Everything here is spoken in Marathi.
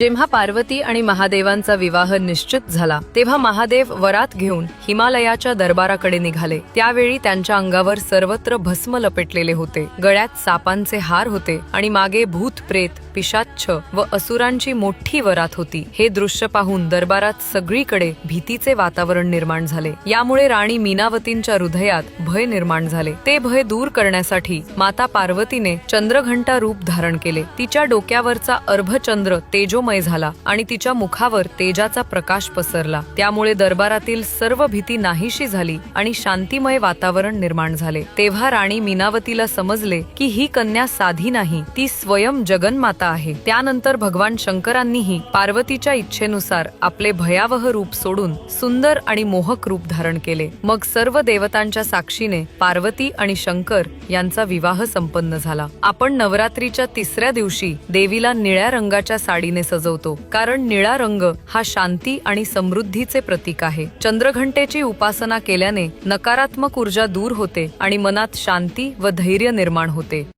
जेव्हा पार्वती आणि महादेवांचा विवाह निश्चित झाला तेव्हा महादेव वरात घेऊन हिमालयाच्या दरबाराकडे निघाले. त्यावेळी त्यांच्या अंगावर सर्वत्र भस्म लपेटलेले होते. गळ्यात सापांचे हार होते आणि मागे भूत प्रेत पिशाच्छ व असुरांची मोठी वरात होती. हे दृश्य पाहून दरबारात सगळीकडे भीतीचे वातावरण निर्माण झाले. यामुळे राणी मीनावतींच्या हृदयात भय निर्माण झाले. ते भय दूर करण्यासाठी माता पार्वतीने चंद्रघंटा रूप धारण केले. तिच्या डोक्यावरचा अर्भचंद्र तेजोमय झाला आणि तिच्या मुखावर तेजाचा प्रकाश पसरला. त्यामुळे दरबारातील सर्व भीती नाहीशी झाली आणि शांतिमय वातावरण निर्माण झाले. तेव्हा राणी मीनावतीला समजले की ही कन्या साधी नाही ती स्वयं जगन्माता आहे. त्यानंतर भगवान शंकरांनीही पार्वतीच्या इच्छेनुसार आपले भयावह रूप सोडून सुंदर आणि मोहक रूप धारण केले. मग सर्व देवतांच्या साक्षीने पार्वती आणि शंकर यांचा विवाह संपन्न झाला. आपण नवरात्रीच्या तिसऱ्या दिवशी देवीला निळ्या रंगाच्या साडीने सजवतो. कारण निळा रंग हा शांती आणि समृद्धीचे प्रतीक आहे. चंद्रघंटेची उपासना केल्याने नकारात्मक ऊर्जा दूर होते आणि मनात शांती व धैर्य निर्माण होते.